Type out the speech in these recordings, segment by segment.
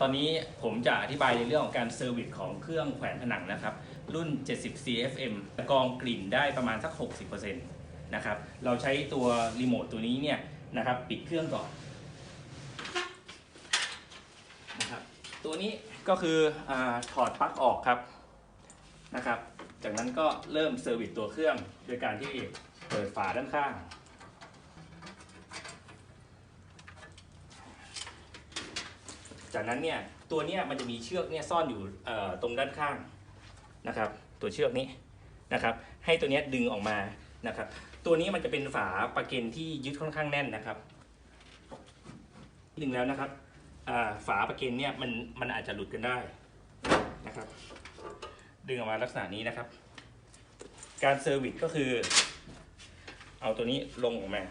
ตอนนี้ผมจะอธิบายในเรื่องของการเซอร์วิสของเครื่องแขวนผนังนะครับ รุ่น 70 CFM กองกลิ่นได้ประมาณสัก 60%นะครับ เราใช้ตัวรีโมทตัวนี้เนี่ยนะครับปิดเครื่องก่อนนะครับตัวนี้ก็คืออถอดปลั๊กออกครับนะครับ จากนั้นก็เริ่มเซอร์วิสตัวเครื่องโดยการที่เปิดฝาด้านข้าง จากนั้นเนี่ยตัวเนี้ยมันจะมีเชือกเนี่ยซ่อนอยู่ตรงด้านข้างนะครับ ตัวเชือกนี้นะครับ ให้ตัวเนี้ยดึงออกมานะครับ ตัวนี้มันจะเป็นฝาปะเกนที่ยึดค่อนข้างแน่นนะครับดึงแล้วนะครับฝาปะเกนเนี่ยมันมันอาจจะหลุดกันได้นะครับ ดึงออกมาลักษณะนี้นะครับ การเซอร์วิสก็คือ เอาตัวนี้ลงออกมา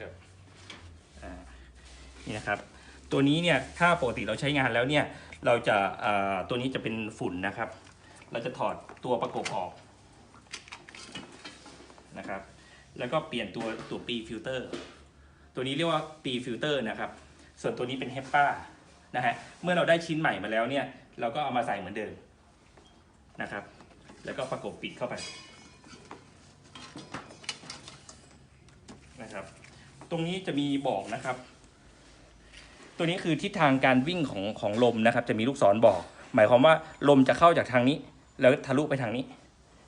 ครับนี่นะครับ ตัวนี้เนี่ยถ้าปกติเราใช้งานแล้วเนี่ยเราจะตัวนี้จะเป็นฝุ่นนะครับ เราจะถอดตัวประกบออกนะครับ แล้วก็เปลี่ยนตัวตัวปีฟิลเตอร์ ตัวนี้เรียกว่าปีฟิลเตอร์นะครับ ส่วนตัวนี้เป็นเฮปป้านะฮะเมื่อเราได้ชิ้นใหม่มาแล้วเนี่ย เราก็เอามาใส่เหมือนเดิมนะครับ แล้วก็ประกบปิดเข้าไปนะครับ ตรงนี้จะมีบอกนะครับ ตัวนี้คือทิศทางการวิ่งของของลมนะครับ จะมีลูกศรบอก หมายความว่าลมจะเข้าจากทางนี้ แล้วทะลุไปทางนี้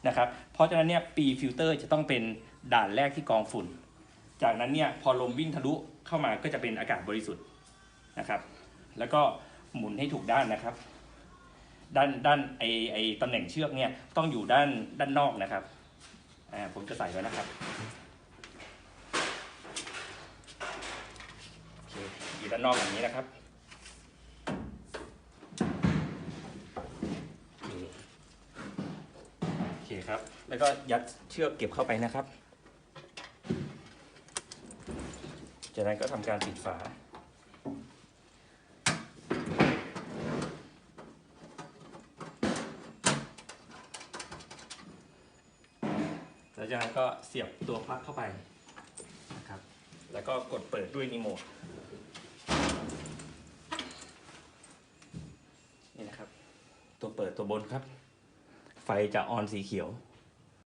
นะครับ เพราะฉะนั้นเนี่ยปีฟิลเตอร์จะต้องเป็นด่านแรกที่กรองฝุ่น จากนั้นเนี่ยพอลมวิ่งทะลุเข้ามาก็จะเป็นอากาศบริสุทธิ์นะครับ แล้วก็หมุนให้ถูกด้านนะครับ ด้านด้านไอไอตำแหน่งเชือกเนี่ยต้องอยู่ด้านด้านนอกนะครับอ่าผมจะใส่ไว้นะครับโอเคอยู่ ด้านนอกอย่างนี้นะครับโอเคครับ แล้วก็ยัดเชือกเก็บเข้าไปนะครับ จากนั้นก็ทำการปิดฝาแล้วจากนั้นก็เสียบตัวปลั๊กเข้าไปนะครับ แล้วก็กดเปิดด้วยรีโมท นี่นะครับ ตัวเปิดตัวบนครับ ไฟจะออนสีเขียว